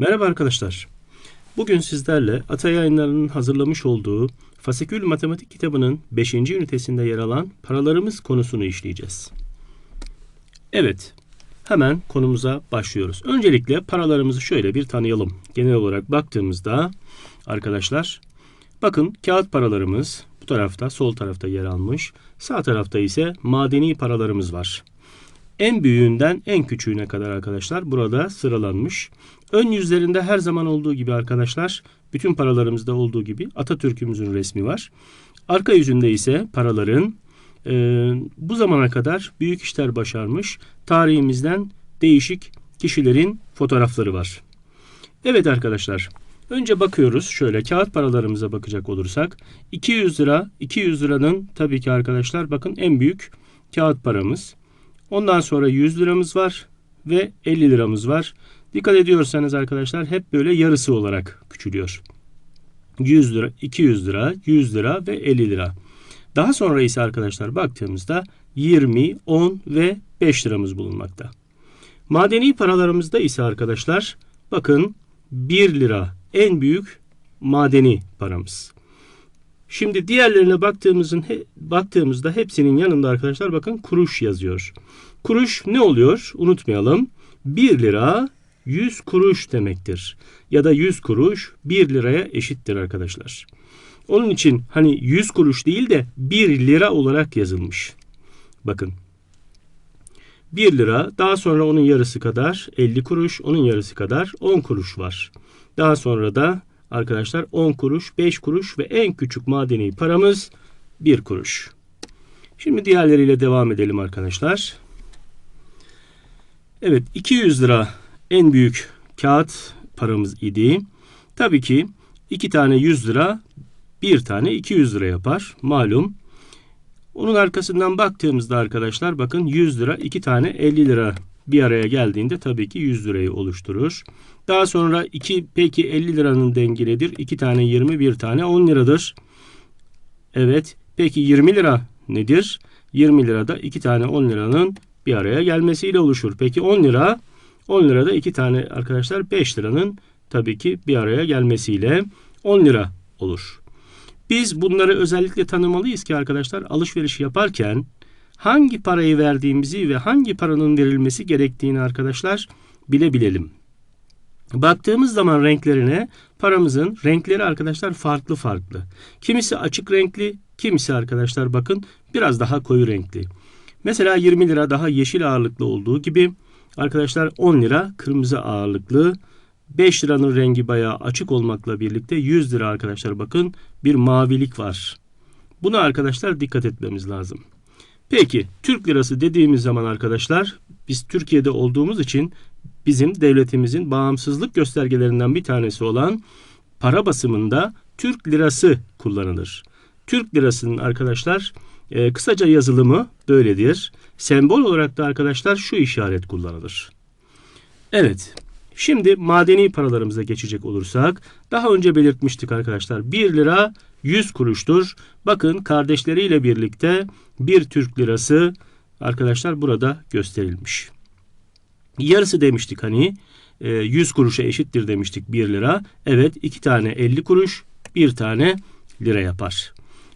Merhaba arkadaşlar. Bugün sizlerle Ata Yayınları'nın hazırlamış olduğu Fasikül Matematik kitabının 5. ünitesinde yer alan paralarımız konusunu işleyeceğiz. Evet, hemen konumuza başlıyoruz. Öncelikle paralarımızı şöyle bir tanıyalım. Genel olarak baktığımızda arkadaşlar, bakın kağıt paralarımız bu tarafta, sol tarafta yer almış. Sağ tarafta ise madeni paralarımız var. En büyüğünden en küçüğüne kadar arkadaşlar burada sıralanmış. Ön yüzlerinde her zaman olduğu gibi arkadaşlar bütün paralarımızda olduğu gibi Atatürk'ümüzün resmi var. Arka yüzünde ise paraların e, bu zamana kadar büyük işler başarmış tarihimizden değişik kişilerin fotoğrafları var. Evet arkadaşlar önce bakıyoruz şöyle kağıt paralarımıza bakacak olursak 200 lira 200 liranın tabii ki arkadaşlar bakın en büyük kağıt paramız. Ondan sonra 100 liramız var ve 50 liramız var. Dikkat ediyorsanız arkadaşlar hep böyle yarısı olarak küçülüyor. 100 lira, 200 lira, 100 lira ve 50 lira. Daha sonra ise arkadaşlar baktığımızda 20, 10 ve 5 liramız bulunmakta. Madeni paralarımızda ise arkadaşlar bakın 1 lira en büyük madeni paramız. Şimdi diğerlerine baktığımızın baktığımızda hepsinin yanında arkadaşlar bakın kuruş yazıyor. Kuruş ne oluyor? Unutmayalım. 1 lira 100 kuruş demektir. Ya da 100 kuruş 1 liraya eşittir arkadaşlar. Onun için hani 100 kuruş değil de 1 lira olarak yazılmış. Bakın. 1 lira daha sonra onun yarısı kadar 50 kuruş onun yarısı kadar 10 kuruş var. Daha sonra da arkadaşlar 10 kuruş 5 kuruş ve en küçük madeni paramız 1 kuruş. Şimdi diğerleriyle devam edelim arkadaşlar. Evet 200 lira en büyük kağıt paramız idi. Tabii ki iki tane 100 lira bir tane 200 lira yapar malum. Onun arkasından baktığımızda arkadaşlar bakın 100 lira iki tane 50 lira bir araya geldiğinde tabii ki 100 lirayı oluşturur. Daha sonra 2 peki 50 liranın dengi nedir? 2 tane 20 bir tane 10 liradır. Evet peki 20 lira nedir? 20 lirada 2 tane 10 liranın bir araya gelmesiyle oluşur. Peki 10 lira 10 lirada 2 tane arkadaşlar 5 liranın tabii ki bir araya gelmesiyle 10 lira olur. Biz bunları özellikle tanımalıyız ki arkadaşlar alışveriş yaparken hangi parayı verdiğimizi ve hangi paranın verilmesi gerektiğini arkadaşlar bilebilelim. Baktığımız zaman renklerine paramızın renkleri arkadaşlar farklı farklı. Kimisi açık renkli, kimisi arkadaşlar bakın biraz daha koyu renkli. Mesela 20 lira daha yeşil ağırlıklı olduğu gibi arkadaşlar 10 lira kırmızı ağırlıklı. 5 liranın rengi bayağı açık olmakla birlikte 100 lira arkadaşlar bakın bir mavilik var. Buna arkadaşlar dikkat etmemiz lazım. Peki Türk lirası dediğimiz zaman arkadaşlar biz Türkiye'de olduğumuz için bizim devletimizin bağımsızlık göstergelerinden bir tanesi olan para basımında Türk lirası kullanılır. Türk lirasının arkadaşlar e, kısaca yazılımı böyledir. Sembol olarak da arkadaşlar şu işaret kullanılır. Evet. Şimdi madeni paralarımıza geçecek olursak daha önce belirtmiştik arkadaşlar 1 lira 100 kuruştur. Bakın kardeşleriyle birlikte bir Türk lirası arkadaşlar burada gösterilmiş. Yarısı demiştik hani 100 kuruşa eşittir demiştik 1 lira. Evet 2 tane 50 kuruş 1 tane lira yapar.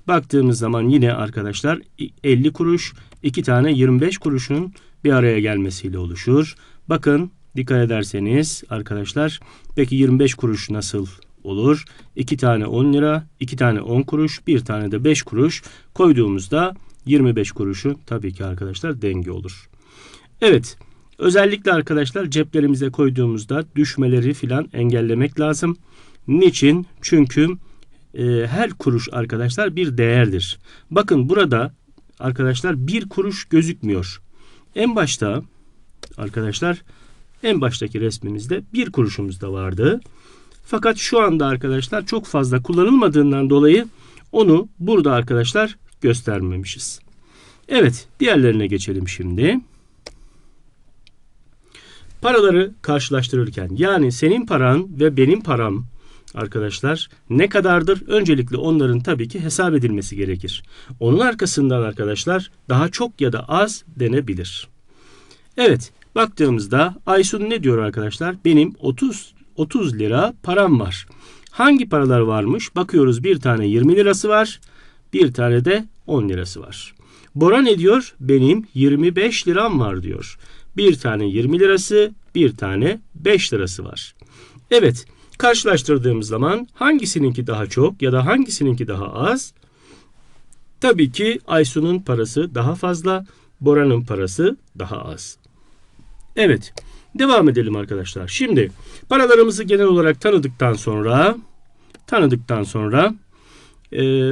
Baktığımız zaman yine arkadaşlar 50 kuruş 2 tane 25 kuruşun bir araya gelmesiyle oluşur. Bakın dikkat ederseniz arkadaşlar peki 25 kuruş nasıl olur? 2 tane 10 lira, 2 tane 10 kuruş, 1 tane de 5 kuruş koyduğumuzda 25 kuruşu tabii ki arkadaşlar denge olur. Evet özellikle arkadaşlar ceplerimize koyduğumuzda düşmeleri filan engellemek lazım. Niçin? Çünkü e, her kuruş arkadaşlar bir değerdir. Bakın burada arkadaşlar bir kuruş gözükmüyor. En başta arkadaşlar en baştaki resmimizde bir kuruşumuz da vardı. Fakat şu anda arkadaşlar çok fazla kullanılmadığından dolayı onu burada arkadaşlar göstermemişiz. Evet diğerlerine geçelim şimdi. Paraları karşılaştırırken yani senin paran ve benim param arkadaşlar ne kadardır? Öncelikle onların tabii ki hesap edilmesi gerekir. Onun arkasından arkadaşlar daha çok ya da az denebilir. Evet baktığımızda Aysun ne diyor arkadaşlar? Benim 30 30 lira param var. Hangi paralar varmış? Bakıyoruz bir tane 20 lirası var. Bir tane de 10 lirası var. Bora ne diyor? Benim 25 liram var diyor. Bir tane 20 lirası, bir tane 5 lirası var. Evet, karşılaştırdığımız zaman hangisininki daha çok ya da hangisininki daha az? Tabii ki Aysun'un parası daha fazla, Bora'nın parası daha az. Evet, devam edelim arkadaşlar. Şimdi paralarımızı genel olarak tanıdıktan sonra tanıdıktan sonra e,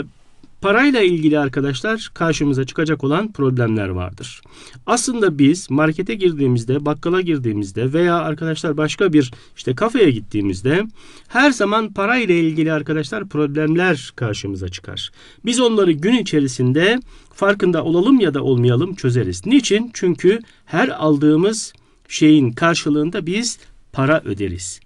parayla ilgili arkadaşlar karşımıza çıkacak olan problemler vardır. Aslında biz markete girdiğimizde, bakkala girdiğimizde veya arkadaşlar başka bir işte kafeye gittiğimizde her zaman parayla ilgili arkadaşlar problemler karşımıza çıkar. Biz onları gün içerisinde farkında olalım ya da olmayalım çözeriz. Niçin? Çünkü her aldığımız şeyin karşılığında biz para öderiz.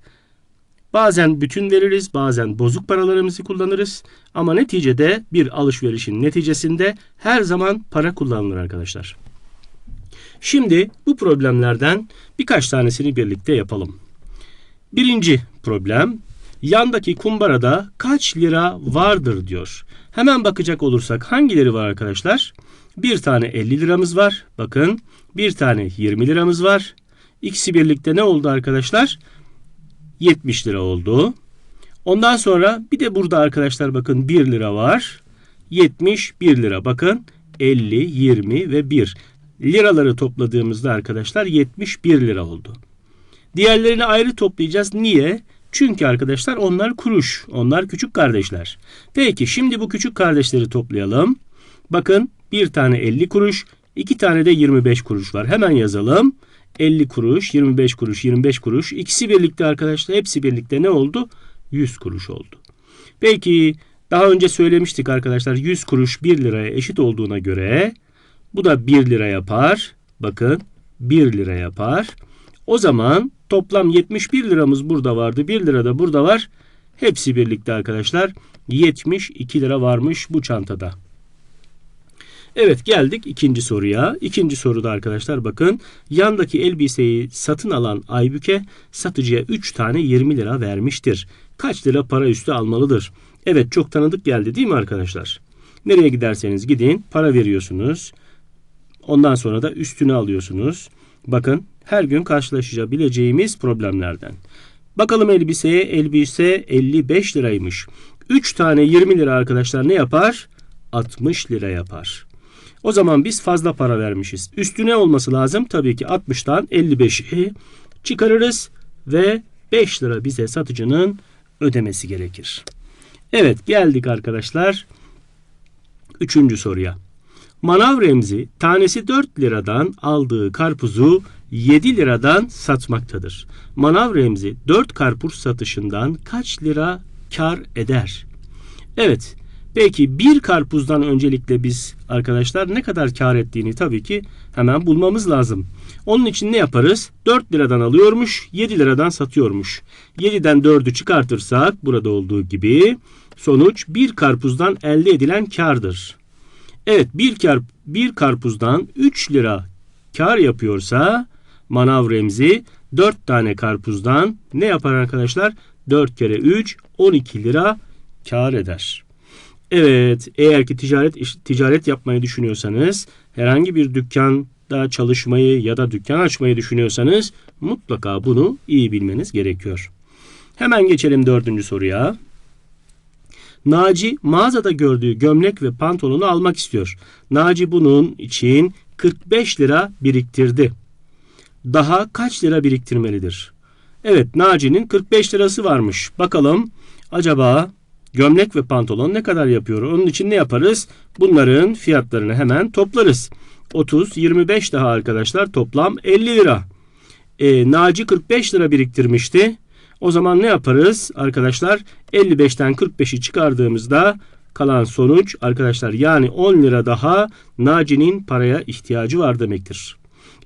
Bazen bütün veririz, bazen bozuk paralarımızı kullanırız. Ama neticede bir alışverişin neticesinde her zaman para kullanılır arkadaşlar. Şimdi bu problemlerden birkaç tanesini birlikte yapalım. Birinci problem, yandaki kumbarada kaç lira vardır diyor. Hemen bakacak olursak hangileri var arkadaşlar? Bir tane 50 liramız var. Bakın bir tane 20 liramız var. İkisi birlikte ne oldu arkadaşlar? 70 lira oldu. Ondan sonra bir de burada arkadaşlar bakın 1 lira var. 71 lira bakın 50, 20 ve 1. Liraları topladığımızda arkadaşlar 71 lira oldu. Diğerlerini ayrı toplayacağız. Niye? Çünkü arkadaşlar onlar kuruş. Onlar küçük kardeşler. Peki şimdi bu küçük kardeşleri toplayalım. Bakın bir tane 50 kuruş, iki tane de 25 kuruş var. Hemen yazalım. 50 kuruş, 25 kuruş, 25 kuruş. İkisi birlikte arkadaşlar hepsi birlikte ne oldu? 100 kuruş oldu. Peki daha önce söylemiştik arkadaşlar 100 kuruş 1 liraya eşit olduğuna göre bu da 1 lira yapar. Bakın 1 lira yapar. O zaman toplam 71 liramız burada vardı. 1 lira da burada var. Hepsi birlikte arkadaşlar 72 lira varmış bu çantada. Evet geldik ikinci soruya. İkinci soruda arkadaşlar bakın yandaki elbiseyi satın alan Aybüke satıcıya 3 tane 20 lira vermiştir. Kaç lira para üstü almalıdır? Evet çok tanıdık geldi değil mi arkadaşlar? Nereye giderseniz gidin para veriyorsunuz. Ondan sonra da üstünü alıyorsunuz. Bakın her gün karşılaşabileceğimiz problemlerden. Bakalım elbiseye elbise 55 liraymış. 3 tane 20 lira arkadaşlar ne yapar? 60 lira yapar. O zaman biz fazla para vermişiz. Üstüne olması lazım. Tabii ki 60'tan 55'i çıkarırız ve 5 lira bize satıcının ödemesi gerekir. Evet geldik arkadaşlar. Üçüncü soruya. Manav Remzi tanesi 4 liradan aldığı karpuzu 7 liradan satmaktadır. Manav Remzi 4 karpuz satışından kaç lira kar eder? Evet Peki bir karpuzdan öncelikle biz arkadaşlar ne kadar kar ettiğini tabii ki hemen bulmamız lazım. Onun için ne yaparız? 4 liradan alıyormuş, 7 liradan satıyormuş. 7'den 4'ü çıkartırsak burada olduğu gibi sonuç bir karpuzdan elde edilen kardır. Evet bir, kar, bir karpuzdan 3 lira kar yapıyorsa manav remzi 4 tane karpuzdan ne yapar arkadaşlar? 4 kere 3 12 lira kar eder. Evet, eğer ki ticaret ticaret yapmayı düşünüyorsanız, herhangi bir dükkanda çalışmayı ya da dükkan açmayı düşünüyorsanız mutlaka bunu iyi bilmeniz gerekiyor. Hemen geçelim dördüncü soruya. Naci mağazada gördüğü gömlek ve pantolonu almak istiyor. Naci bunun için 45 lira biriktirdi. Daha kaç lira biriktirmelidir? Evet Naci'nin 45 lirası varmış. Bakalım acaba gömlek ve pantolon ne kadar yapıyor? Onun için ne yaparız? Bunların fiyatlarını hemen toplarız. 30, 25 daha arkadaşlar toplam 50 lira. E, Naci 45 lira biriktirmişti. O zaman ne yaparız arkadaşlar? 55'ten 45'i çıkardığımızda kalan sonuç arkadaşlar yani 10 lira daha Naci'nin paraya ihtiyacı var demektir.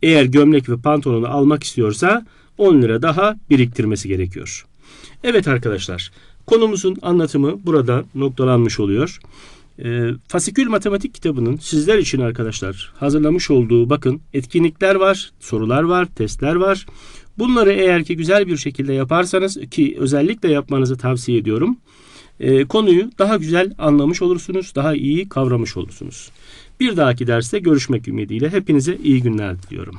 Eğer gömlek ve pantolonu almak istiyorsa 10 lira daha biriktirmesi gerekiyor. Evet arkadaşlar Konumuzun anlatımı burada noktalanmış oluyor. E, Fasikül Matematik kitabının sizler için arkadaşlar hazırlamış olduğu bakın etkinlikler var, sorular var, testler var. Bunları eğer ki güzel bir şekilde yaparsanız ki özellikle yapmanızı tavsiye ediyorum. e, konuyu daha güzel anlamış olursunuz, daha iyi kavramış olursunuz. Bir dahaki derste görüşmek ümidiyle hepinize iyi günler diliyorum.